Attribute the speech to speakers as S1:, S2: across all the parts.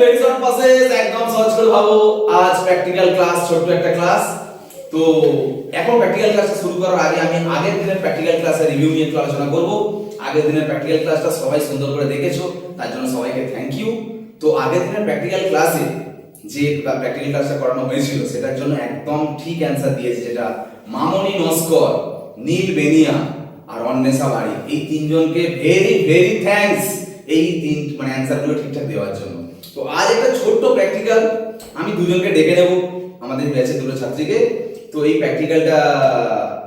S1: Very process একদম সহজ করে ভাবো। আজ প্র্যাকটিক্যাল ক্লাস ছোট্ট একটা ক্লাস তো এখন প্র্যাকটিক্যাল ক্লাসটা শুরু করার আগে আমি আগের দিনের প্র্যাকটিক্যাল ক্লাসের রিভিউ নিয়ে আলোচনা করব। আগের দিনের প্র্যাকটিক্যাল ক্লাসটা সবাই সুন্দর করে দেখেছ, তার জন্য সবাইকে থ্যাংক ইউ তো আগের দিনের প্র্যাকটিক্যাল ক্লাসে যে প্র্যাকটিক্যাল ক্লাসটা করানো হয়েছিল, সেটার জন্য একদম ঠিক অ্যান্সার দিয়েছে যেটা মামনি নস্কর, নীল বেনিয়া আর অন্বেষা বাড়ি। এই তিনজনকে ভেরি ভেরি থ্যাঙ্কস এই তিন মানে অ্যান্সারগুলো ঠিকঠাক দেওয়ার জন্য। তো আজ একটা ছোট্ট প্র্যাকটিক্যাল আমি দুজনকে ডেকে নেব, আমাদের ব্যাচের দুটো ছাত্রীকে। তো এই প্র্যাকটিক্যালটা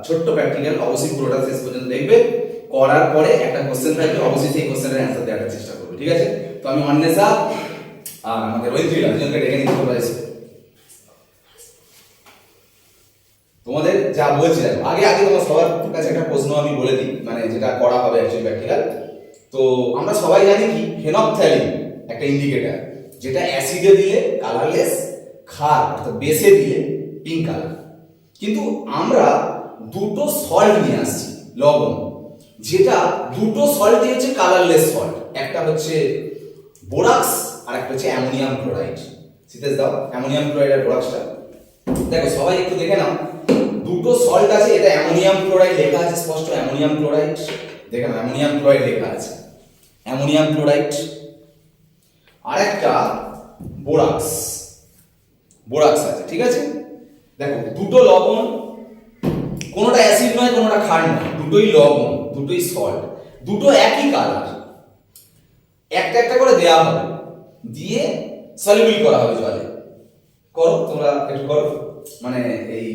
S1: ছোট্ট প্র্যাকটিক্যাল অবশ্যই পুরোটা শেষ পর্যন্ত দেখবে। করার পরে একটা কোশ্চেন থাকবে, অবশ্যই সেই কোশ্চেনের অ্যান্সার দেওয়ার চেষ্টা করবে, ঠিক আছে? তো আমি অন্বেষা আর আমাদের ঐত্রিলা দুজনকে ডেকে নিতে এসো। তোমাদের যা বলছিলাম আগে আগে তোমার সবার কাছে একটা প্রশ্ন আমি বলে দিই মানে যেটা করা হবে অ্যাকচুয়ালি প্র্যাকটিক্যাল তো আমরা সবাই জানি কি ফেনপথ্যালিন একটা ইন্ডিকেটার যেটা অ্যাসিডে দিলে কালারলেস ক্ষার অর্থাৎ বেসে দিলে পিঙ্ক কালার কিন্তু আমরা দুটো সল্ট নিয়ে আসছি, লবণ, যেটা দুটো সল্টই হচ্ছে কালারলেস সল্ট একটা হচ্ছে বোরাক্স আর একটা হচ্ছে অ্যামোনিয়াম ক্লোরাইড সিতেশ দাও অ্যামোনিয়াম ক্লোরাইড আর বোরাক্সটা দেখো, সবাই একটু দেখে নাও। দুটো সল্ট আছে, এটা অ্যামোনিয়াম ক্লোরাইড লেখা আছে, স্পষ্ট অ্যামোনিয়াম ক্লোরাইড দেখে অ্যামোনিয়াম ক্লোরাইড লেখা আছে। অ্যামোনিয়াম ক্লোরাইড আর একটা বোরাক্স। বোরাক্স আছে, ঠিক আছে? দেখো, দুটো লবণ, কোনোটা অ্যাসিড নয়, কোনোটা ক্ষার নয়। দুটোই লবণ, দুটোই সল্ট দুটো একই কালার একটা একটা করে দেয়া হবে। দিয়ে সলিউবল করা হবে জলে। করো, তোমরা একটু করো। মানে এই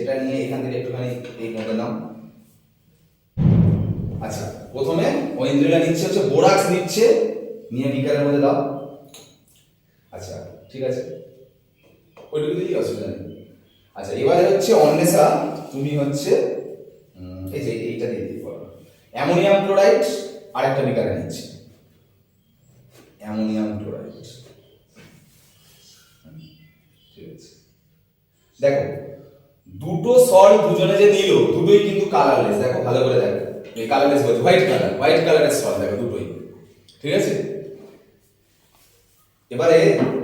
S1: এটা নিয়ে এখান থেকে একটুখানি এই মধ্যে নাও। আচ্ছা প্রথমে ঐন্দ্রিলা নিচ্ছে হচ্ছে বোরাক্স নিচ্ছে। নিয়ে বিকারের মধ্যে দাও। আচ্ছা ঠিক আছে। ওইটুকু দিলেই অসুবিধা নেই। আচ্ছা এবারে হচ্ছে অন্বেষা, তুমি হচ্ছে এই যে এইটা দিয়ে দিতে পারো। অ্যামোনিয়াম ক্লোরাইড আর একটা বিকারে নিচ্ছে অ্যামোনিয়াম ক্লোরাইড। ঠিক আছে। দেখো, দুটো সল্ট দুজনে যে নিল দুটোই কিন্তু কালারলেস দেখো, ভালো করে দেখো। এই কালারলেস বলছে হোয়াইট কালার হোয়াইট কালারের সল্ট দেখো, দুটোই। ঠিক আছে? এবারে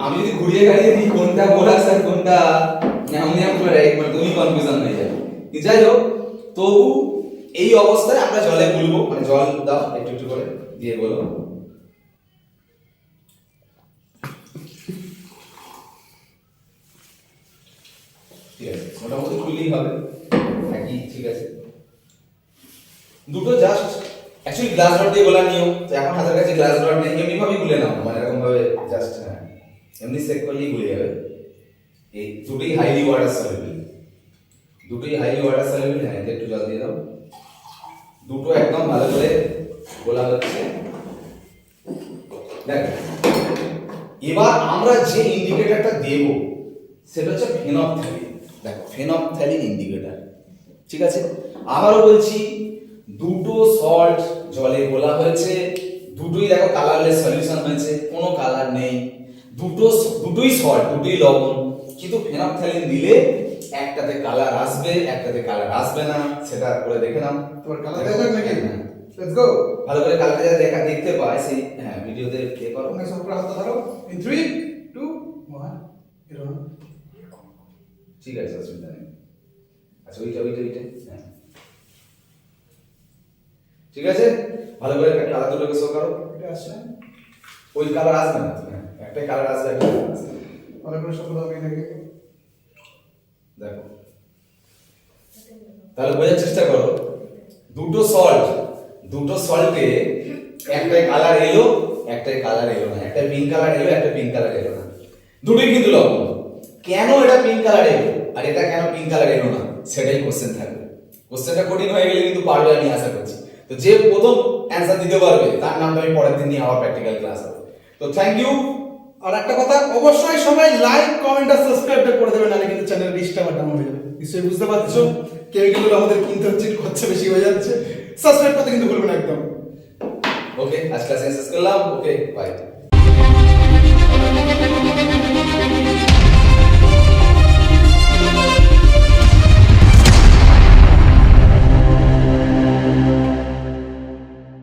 S1: আমি যদি ঘুরিয়ে গাড়িয়ে দিই, কোনটা বোরাক্স আর কোনটা অ্যামোনিয়াম ক্লোরাইড মানে তুমি কনফিউশন হয়ে যাবে। যাই হোক, তবু এই অবস্থায় আমরা জলে গুলবো মানে জল দাও একটু একটু করে, দিয়ে বলো। মোটামুটি খুললেই হবে। ঠিক আছে। দুটো জাস্ট অ্যাকচুয়ালি গ্লাস রড দিয়ে গোলা নিও। তো এখন হাতের কাছে গ্লাস রড নেই, এমনি ভাবে গুলে নাও। মানে এরকম ভাবে জাস্ট হ্যাঁ। এমনি সেক করলেই গুলে যাবে। এই দুটোই highly water soluble highly water water soluble হ্যাঁ একটু জল দিয়ে দাও। দুটো একদম ভালো করে গোলা হচ্ছে। দেখো, এবার আমরা যে ইন্ডিকেটরটা দেব, সেটা হচ্ছে ফেনপথ্যালিন দেখো ফেনপথ্যালিন ইন্ডিকেটর ঠিক আছে? আবারও বলছি, দুটো সল্ট জলে গোলা হয়েছে দুটোই দেখো কালারলেস সলিউশন হয়েছে কোনো কালার নেই। দুটো দুটোই সল্ট দুটোই লবণ। কিন্তু ফেনপথ্যালিন দিলে একটাতে কালার আসবে একটাতে কালার আসবে না। সেটা করে দেখে নাও।
S2: তোমার কালার দেখা নাকি?
S1: হ্যাঁ।
S2: লেটস গো
S1: ভালো করে কালারটা যাতে দেখা দেখতে পায় সেই হ্যাঁ ভিডিওতে কে করো
S2: তোমরা সব হাত ধরো। ইন 3 2 1 এরকম।
S1: ঠিক আছে অসুবিধা নেই। আচ্ছা ওইটা ওইটা ওইটা হ্যাঁ। ঠিক আছে? ভালো করে একটা কালার দুটোকে শো করো। ওই কালার আসবে না। হ্যাঁ একটাই কালার আসবে একটা colour আসবে। না।
S2: ভালো করে সব দাও এটাকে
S1: দেখো। তাহলে বোঝার চেষ্টা করো। দুটো সল্ট দুটো সল্টে একটাই কালার এলো একটাই কালার এলো না। একটা পিঙ্ক কালার এলো একটা পিঙ্ক কালার এলো না। দুটোই কিন্তু লবণ। কেন এটা পিঙ্ক কালার এলো? আর এটা কেন পিঙ্ক কালার এলো না? সেটাই কোশ্চেন থাকবে। কোশ্চেনটা কঠিন হয়ে গেলে কিন্তু পারবে আমি আশা করছি। তো যে প্রথম অ্যান্সার দিতে পারবে, তার নামটা আমি পরের দিন নিয়ে আবার প্র্যাকটিক্যাল ক্লাস হবে। তো থ্যাংক ইউ
S2: আর একটা কথা, অবশ্যই সবাই লাইক কমেন্ট আর সাবস্ক্রাইবটা করে দেবেন, নাহলে কিন্তু চ্যানেল রিচটা বাটা হয়ে যাবে। নিশ্চয়ই বুঝতে পারছ? কেমিক্যালগুলো আমাদের কিনতে হচ্ছে, খরচ বেশি হয়ে যাচ্ছে। সাবস্ক্রাইব করতে কিন্তু ভুলবেন একদম।
S1: ওকে আজ ক্লাস শেষ করলাম। Okay bye